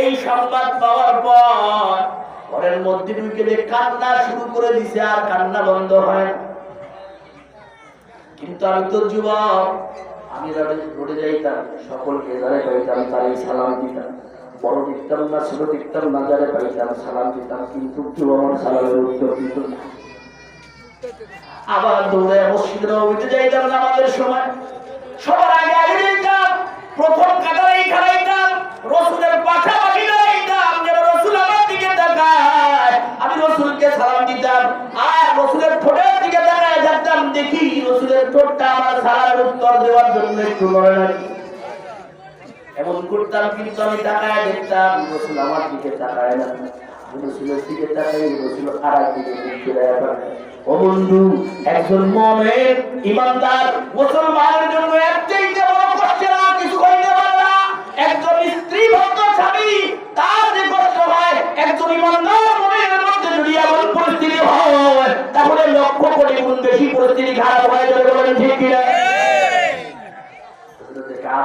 এই সংবাদ পাওয়ার পর ঘরের মধ্যে ঢুকে কান্না শুরু করে দিছে, আর কান্না বন্ধ হয় কিন্তু আমি তো যুবক, আমি রোডে যাইতাম, সকলকে যারা পাইতাম তারই সালাম দিতাম। বড় দিতাম না, ছোট দিতাম না, যারা পাইতাম সালাম দিতাম, কিন্তু কেউ সালামের উত্তর দিত না। আবার দৌড়ে মসজিদে যাইতাম নামাজের সময়। উত্তর দেওয়ার জন্য একটু নড়ে নাকি এমন করতাম কিন্তু আমি তাকায় দেখতাম রসুল আমার দিকে তাকায় না। পরিস্থিতি হয়, তাহলে লক্ষ কোটি গুণ বেশি পরিস্থিতি খারাপ হয়ে যাবে ঠিক কিনা?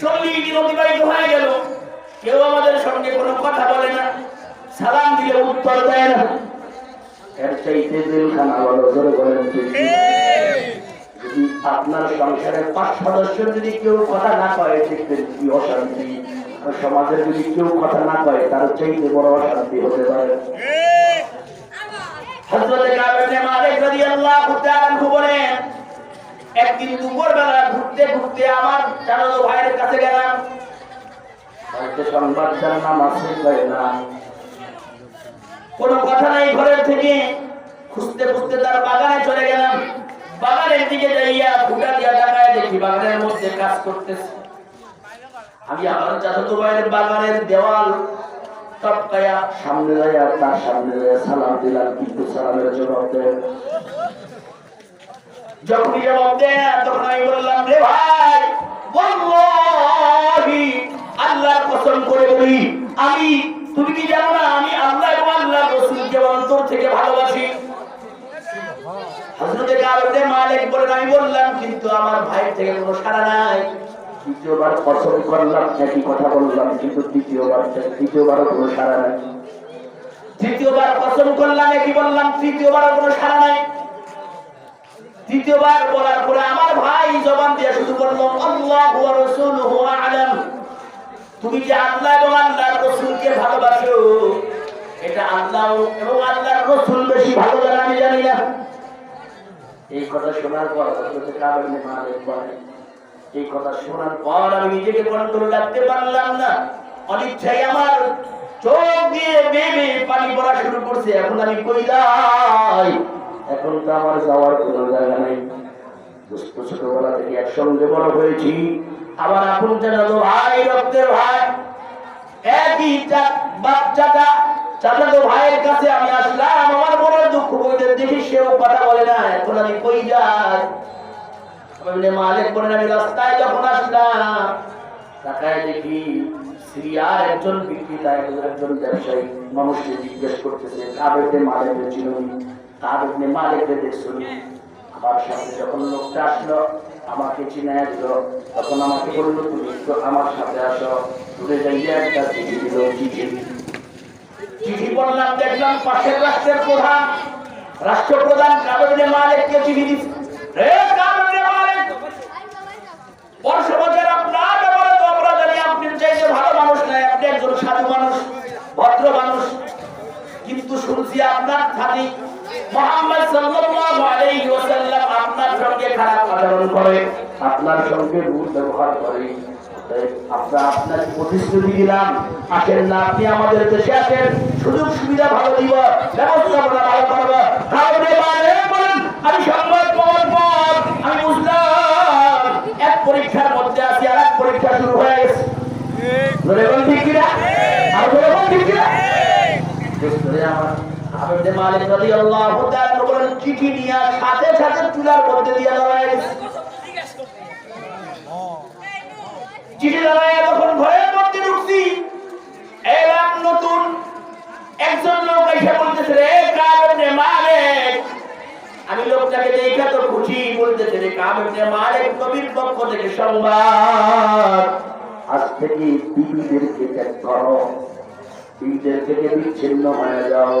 চল্লিশ দিন অতিবাহিত হয়ে গেল। কেউ আমাদের সঙ্গে কোনো কথা বলে না। সালাম দিলে উত্তর দেয় না। আপনার সংসারের পাঁচ সদস্য যদি কেউ কথা না কয়, দেখবেন কি অশান্তি। আর সমাজের যদি কেউ কথা না কয়, তার চাইতে বড় অশান্তি হতে পারে। হযরত কাব ইবনে মালিক রাদিয়াল্লাহু তাআলা বলেন একদিন দুপুরবেলা ঘুরতে ঘুরতে আমার চাচাতো ভাইয়ের কাছে গেলাম। সংবাদ জানলাম না। কোনো কথা নাই ঘরের থেকে খুঁজতে খুঁজতে তার বাগানে চলে গেলাম। বাগানের দিকে যাইয়া ফুটা দিয়া তাকায় দেখি বাগানের মধ্যে কাজ করতেছে। আমি আমার চাচাতো ভাইয়ের বাগানের দেওয়াল টপকায়া সামনে যাইয়া তার সামনে যাইয়া সালাম দিলাম কিন্তু সালামের জবাব দেয় না। যখনই জবাব দেয় তখন আমি বললাম, রে ভাই, ওয়াল্লাহি, আল্লাহর কসম করে বলি, আমি, তুমি কি জানো না, আমি আল্লাহ এবং আল্লাহ রসুলকে অন্তর থেকে ভালোবাসি? বলেন, আমি বললাম করলাম, একই বললাম তৃতীয়বার কোনো সাড়া নাই। তৃতীয়বার বলার পরে আমার ভাই জবান দিয়ে শুধু বলল, আল্লাহ রাসূলুহু আ'লাম। তুমি যে আল্লাহ এবং আল্লাহর রাসূলকে ভালোবাসো? এটা আল্লাহ এবং আল্লাহর রাসূল বেশি ভালো জানে, আমি জানি না। এই কথা শোনার পর হযরত কাব ইবনে মালিক বলেন, এই কথা শোনার পর আমি নিজেকে কন্ট্রোল রাখতে পারলাম না। অনিচ্ছাই আমার চোখ দিয়ে বেবে পানি পড়া শুরু করছে, এখন আমি কই যাই? এখন তো আমার যাওয়ার কোনো জায়গা নেই। ছোটবেলা থেকে একসঙ্গে বড় হয়েছি। আমার আপন জানালো ভাই, রক্তের ভাই। একই বাচ্চাটা চাচাতো মালিক একজন একজন ব্যবসায়ী। মানুষকে জিজ্ঞেস করতেছে কাবেতে মালিকের চিরনি কাবেতে মালিকের দেখছ আমার সাথে যখন লোকটা আসলো আমাকে চিনায় দিল তখন আমাকে বলল তুমি একটু আমার সাথে আসো। দূরে যাইয়া একটা চিঠি দিল চিঠি। চিঠি পড়লাম দেখলাম পাশের রাষ্ট্রের প্রধান। রাষ্ট্রপ্রধান কাবেতে মালিককে চিঠি দিচ্ছে রে কাবেতে মালিক! বর্ষ আপনার ব্যাপারে তো আমরা জানি আপনি চাইতে ভালো মানুষ নাই আপনি একজন সাধু মানুষ ভদ্র মানুষ। কিন্তু শুনছি আপনার থাকি আপনার সঙ্গে আপনার রূঢ় ব্যবহার করে। আমরা আপনাকে প্রতিশ্রুতি দিলাম, আসেন না, আপনি আমাদের দেশে আসেন, সুযোগ সুবিধা ভালো দিব, ব্যবস্থাপনা ভালো করব। বুঝলাম, এক পরীক্ষার মধ্যে পরীক্ষা ঠিক কিনা? ভাইরা আমার আবেদে মালিক রাদিয়াল্লাহু তাআলা বলেন, চিঠি নিয়ে সাথে সাথে চুলার মধ্যে দিয়ে গেছে। চিঠি দাঁড়ায় তখন ঘরের মধ্যে ঢুকছি। এলাম নতুন একজন লোক এসে বলতেছে, রে কাবেনে মালিক। আমি লোকটাকে দেখে তো খুশি, বলতেছে, রে কাবেনে মালিক, নবীর পক্ষ থেকে সংবাদ। আজ থেকে বিবিদেরকে ত্যাগ করো বিবিদের থেকে বিচ্ছিন্ন হয়ে যাও।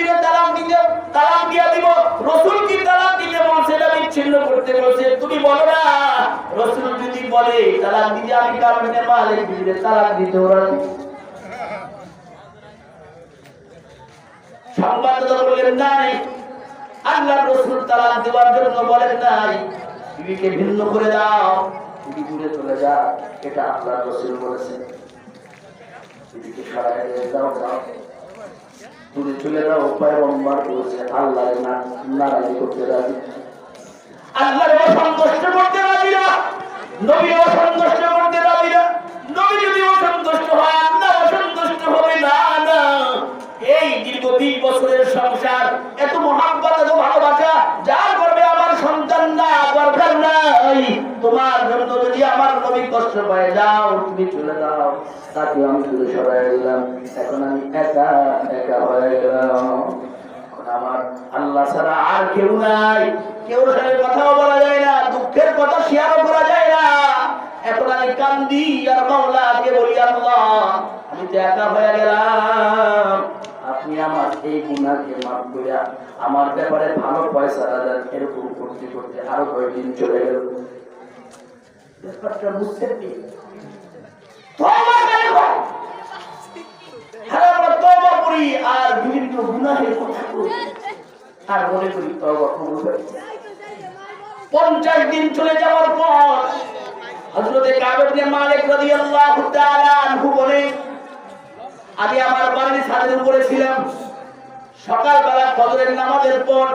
আমি বিবির তালাক দিতে তালাক দিয়া দিব, রসুল কি তালাক দিতে বলছে না বিচ্ছিন্ন করতে বলছে, তুমি বলো না। রসুল যদি বলে তালাক দিতে আমি কারণে মালিক বিবির তালাক দিতে ওরা সংবাদদাতা বললেন, নাই। আল্লাহ রসুল তালাক দেওয়ার জন্য বলেন, নাই। বিবিকে ভিন্ন করে দাও বিবি দূরে চলে যা এটা আল্লাহ রসুল বলেছেন বিবিকে দিয়ে দাও দাও। দূরে চলে যাও অম্বার করেছে আল্লাহ নারাজি করতে রাজি। আল্লাহর অসন্তুষ্ট করতে রাজি না। অসন্তুষ্ট করতে রাজি না। নবী যদি অসন্তুষ্ট হয় আল্লাহ অসন্তুষ্ট হবে না না। এই দীর্ঘ তিন বছরের সংসার কষ্ট পায়, যাও, তুমি চলে যাও। তাকে আমি দূরে সরাই দিলাম। এখন আমি একা একা হয়ে গেলাম। আমার তো একা হয়ে গেলাম। আপনি আমার এই গুণাকে মাফ করে আমার ব্যাপারে ভালো পয়সা দেন এরকম করতে করতে আরও কয়েকদিন চলে গেল। আমরা তওবা আর বিভিন্ন গুনাহের কথা আর মনে করি পঞ্চাশ দিন চলে যাওয়ার পর হযরতে কাবের মালিক রাদিয়াল্লাহু তাআলা আনহু বলে, আমি আমার বাড়ির ছাদের উপরে সকালবেলা ফজরের নামাজের পর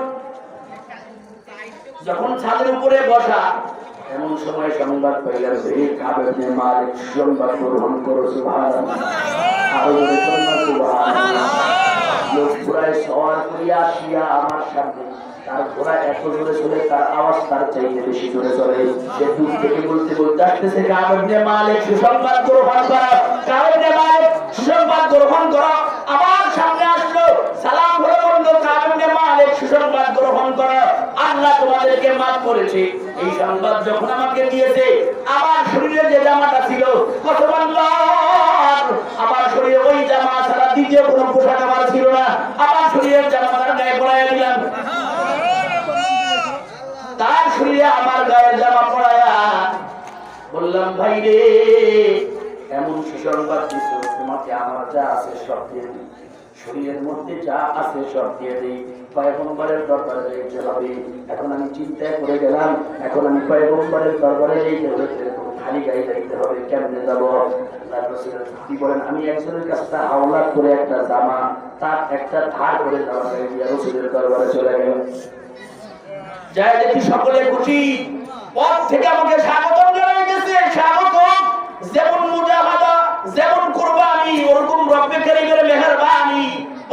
যখন ছাদের উপরে বসা এমন সময় সংবাদ পাইলাম কাবের মালিক সংবাদ গ্রহণ করো লোক পুরায় সওয়ার করিয়া আসিয়া আমার সামনে, তার ঘোড়া এত জোরে চলে, তার আওয়াজ তার চাইতে বেশি জোরে চলে। সে দূর থেকে বলতে বলতে আসতেছে মালিক গ্রহণ মালিক গ্রহণ আমার সামনে আসলো, সালাম সুসংবাদ গ্রহণ করা। আল্লাহ তোমাদেরকে মাফ করেছে। এই সংবাদ যখন আমাকে দিয়েছে, আমার শরীরে যে জামাটা ছিল আমার শরীরে ওই জামা ছাড়া দ্বিতীয় কোনো পোশাক আমার ছিল না। আমার শরীরের জামা গায়ে পড়াইয়া দিলাম। তার শরীরে আমার গায়ের জামা পড়ায়া বললাম, ভাই রে, এমন সুসংবাদ দিচ্ছ তোমাকে আমার যা আছে সব দিয়ে মধ্যে যা আছে সব দিয়ে দিই। পয়গম্বরের দরবারে হবে। এখন আমি চিন্তায় করে গেলাম। এখন আমি পয়গম্বরের দরবারে হবে আমি একজনের কাছ হাওলাত করে একটা জামা, তার একটা ধার করে দরবারে চলে গেলাম। যাই দেখি সকলে খুশি? পথ থেকে আমাকে স্বাগতম জানাইতেছে, স্বাগতম যেমন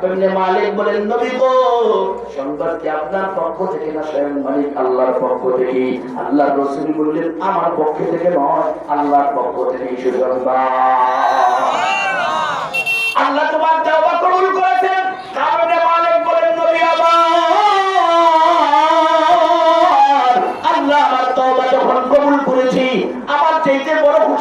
মালিক বলেন নবী গো সংবাদটি আপনার পক্ষ থেকে না স্বয়ং মালিক? আল্লাহর পক্ষ থেকে। আল্লাহর রসুল বললেন আমার পক্ষ থেকে নয় আল্লাহর পক্ষ থেকে সুসংবাদ আল্লাহ তোমার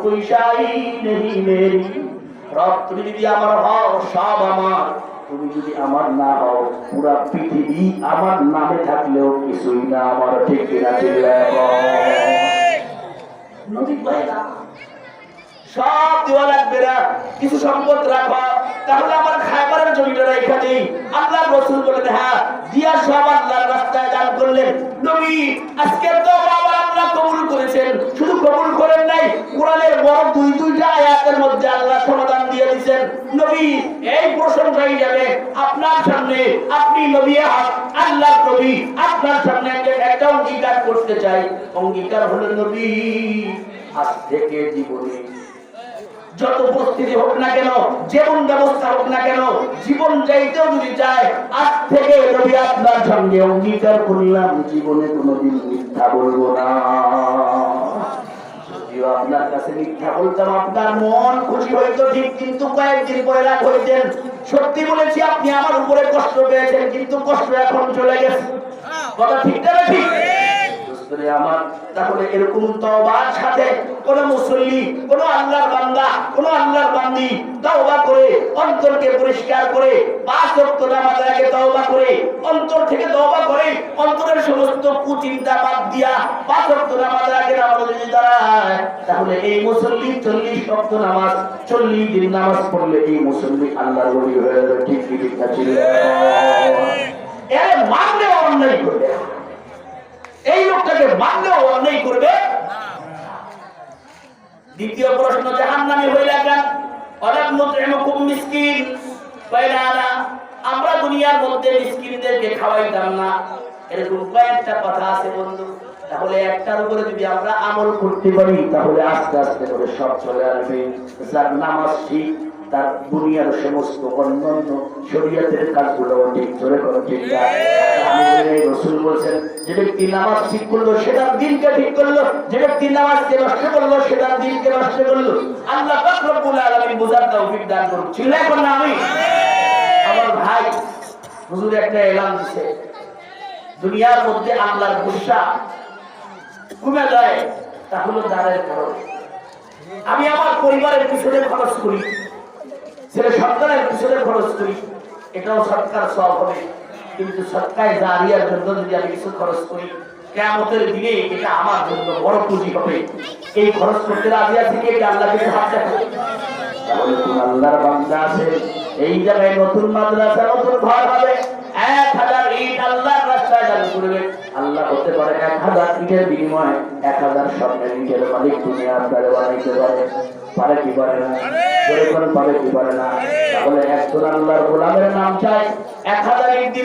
कोई शाही नहीं मेरी রব তুমি যদি আমার হও সব আমার তুমি যদি আমার না হও পুরা পৃথিবী আমার নামে থাকলেও কিছুই না আমার ঠিক কিনা চিল্লায় বল। নদী বয়ে না সব দেওয়া লাগবে না কিছু সম্পদ রাখো তাহলে আমার খাবারের জমিটা রেখা দিই আল্লাহ রসুল বলেন হ্যাঁ দিয়া সব আল্লাহর রাস্তায় দান করলেন নবী আজকে তো আবার আল্লাহ কবুল করেছেন। শুধু কবুল করেন নাই, কোরআনের বড় দুই দুইটা আয়াতের মধ্যে আল্লাহ সমাধান দিয়ে দিয়েছেন। নবী, এই প্রশংসা যাবে আপনার সামনে। আপনি নবী আল্লাহ নবী, আপনার সামনে একটা অঙ্গীকার করতে চাই। অঙ্গীকার হলো নবী। আজ থেকে জীবনে যত পরিস্থিতি হোক না কেন, যেমন ব্যবস্থা হোক না কেন, জীবন চাইতেও যদি চায়, আজ থেকে রবি আপনার সঙ্গে অঙ্গীকার করলাম, জীবনে কোনোদিন মিথ্যা বলব না। সত্যি বলেছি, আপনি আমার উপরে কষ্ট পেয়েছেন, কিন্তু কষ্ট এখন চলে গেছে। কথা ঠিক না ঠিক? দোস্তরে আমার, তাহলে এরকম তওবার সাথে কোন মুসল্লি, কোন আল্লাহর বান্দা, কোন আল্লাহর বান্দি তওবা করে, অন্তরকে পরিষ্কার করে, পাঁচ ওয়াক্ত নামাজ আগে তওবা করে, অন্তর থেকে তওবা করে, অন্তরের সমস্ত কুচিন্তা বাদ দিয়া পাঁচ ওয়াক্ত নামাজ আগে নামাজ যদি দাঁড়ায়, তাহলে এই মুসল্লি চল্লিশ ওয়াক্ত নামাজ, চল্লিশ দিন নামাজ পড়লে এই মুসল্লি আল্লাহর ওলি হয়ে যাবে। ঠিক ঠিক ছিল এর মানলে অন্যায় করবে। এই লোকটাকে মানলেও অন্যায় করবে। দ্বিতীয় প্রশ্ন জাহান নামে হইলা কেন? অনেক মুতরিমুকুম মিসকিন। আমরা দুনিয়ার মধ্যে মিসকিনদেরকে খাওয়াইতাম না। এরকম কয়েকটা কথা আছে বন্ধু। তাহলে একটার উপরে যদি আমরা আমল করতে পারি তাহলে আস্তে আস্তে করে সব চলে আসবে। যার নামাজ ঠিক। তার দুনিয়ার সমস্ত অন্যান্য শরীয়তের কাজগুলো ঠিক ধরে করো নামাজ ঠিক করল সেটার দিনকে ঠিক করল। এখন আমি? আমার ভাই একটা দুনিয়ার মধ্যে আল্লাহর গুসা কমে যায়, তা হলো দাঁড়ের কারণে। আমি আমার পরিবারের পিছনে খরচ করি। ছেলে সন্তানের পিছনে খরচ করি। এটাও সরকার সব হবে। কিন্তু সরকারে জারিয়ার জন্য যদি আমি কিছু খরচ করি কেমতের দিনে এটা আমার জন্য বড় পুঁজি হবে। এই খরচ করতে রাজি আছে কি? আল্লাহকে হাত দেখো তাহলে কোন আল্লাহর বান্দা আছে। এই জায়গায় নতুন মাদ্রাসা, নতুন ঘর হবে। এক হাজার ইট আল্লাহর রাস্তায় দান করবে। আল্লাহ করতে পারে এক হাজার ইটের বিনিময়ে, এক হাজার স্বর্ণের ইটের মালিক তুমি আপনারে বানাইতে পারে। পারে কি পারে না? পরিমাণ পারে কি পারে না? তাহলে একজন আল্লাহর গোলামের নাম চাই। এক হাজার ইট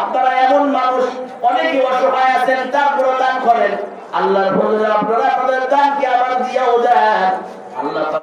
আপনারা এমন মানুষ, অনেকে অসহায় আছেন তারপরে দান করেন। আল্লাহর ফজলে আপনারা আপনাদের দানকে আবার দিয়াও আল্লাহ